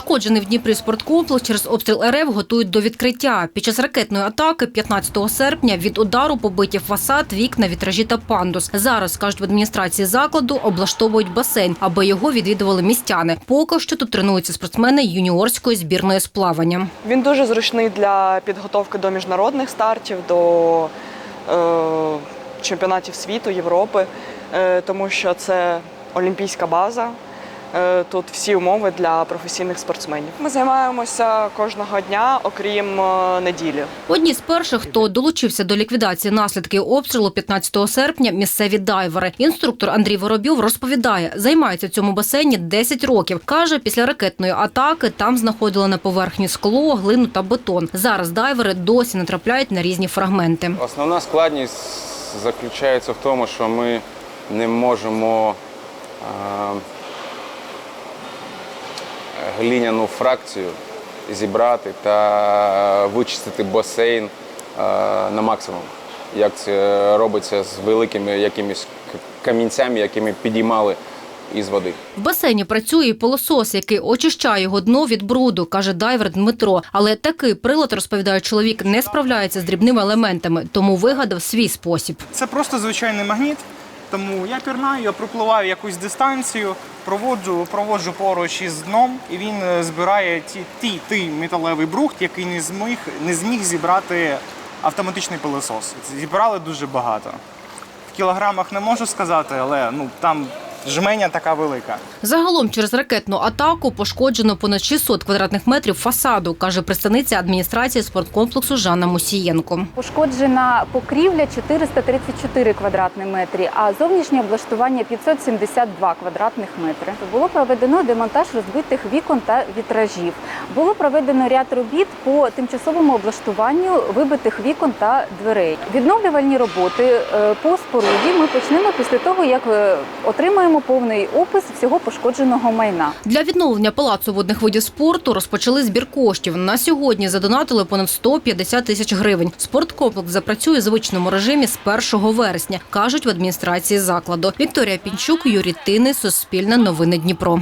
Пошкоджений в Дніпрі спорткомплекс через обстріл РФ готують до відкриття. Під час ракетної атаки 15 серпня від удару побиті фасад, вікна, вітражі та пандус. Зараз, кажуть в адміністрації закладу, облаштовують басейн, аби його відвідували містяни. Поки що тут тренуються спортсмени юніорської збірної з плавання. Він дуже зручний для підготовки до міжнародних стартів, до е, чемпіонатів світу, Європи, е, тому що це олімпійська база. Е, Тут всі умови для професійних спортсменів. Ми займаємося кожного дня, окрім е, неділі. Одні з перших, хто долучився до ліквідації наслідків обстрілу 15 серпня, місцеві дайвери. Інструктор Андрій Воробйов розповідає, займається в цьому басейні 10 років. Каже, після ракетної атаки там знаходили на поверхні скло, глину та бетон. Зараз дайвери досі натрапляють на різні фрагменти. Основна складність заключається в тому, що ми не можемо е, глиняну фракцію зібрати та вичистити басейн е, на максимум, як це робиться з великими якимись камінцями, які ми підіймали із води. В басейні працює і пилосос, який очищає його дно від бруду, каже дайвер Дмитро. Але такий прилад, розповідає чоловік, не справляється з дрібними елементами, тому вигадав свій спосіб. Це просто звичайний магніт. Тому я пірнаю, я пропливаю якусь дистанцію, проводжу, проводжу поруч із дном, і він е, збирає ті, ті, ті металевий брухт, який не зміг, не зміг зібрати автоматичний пилосос. Зібрали дуже багато. В кілограмах не можу сказати, але ну там жменя така велика. Загалом через ракетну атаку пошкоджено понад 600 квадратних метрів фасаду, каже представниця адміністрації спорткомплексу Жанна Мусієнко. Пошкоджена покрівля 434 квадратні метри, а зовнішнє облаштування 572 квадратних метри. Було проведено демонтаж розбитих вікон та вітражів. Було проведено ряд робіт по тимчасовому облаштуванню вибитих вікон та дверей. Відновлювальні роботи е, по споруді ми почнемо після того, як е, отримаємо повний опис всього пошкодженого майна. Для відновлення палацу водних видів спорту розпочали збір коштів. На сьогодні задонатили понад 150 тисяч гривень. Спорткомплекс запрацює в звичному режимі з 1 вересня, кажуть в адміністрації закладу. Вікторія Пінчук, Юрій Тини, Суспільне новини Дніпро.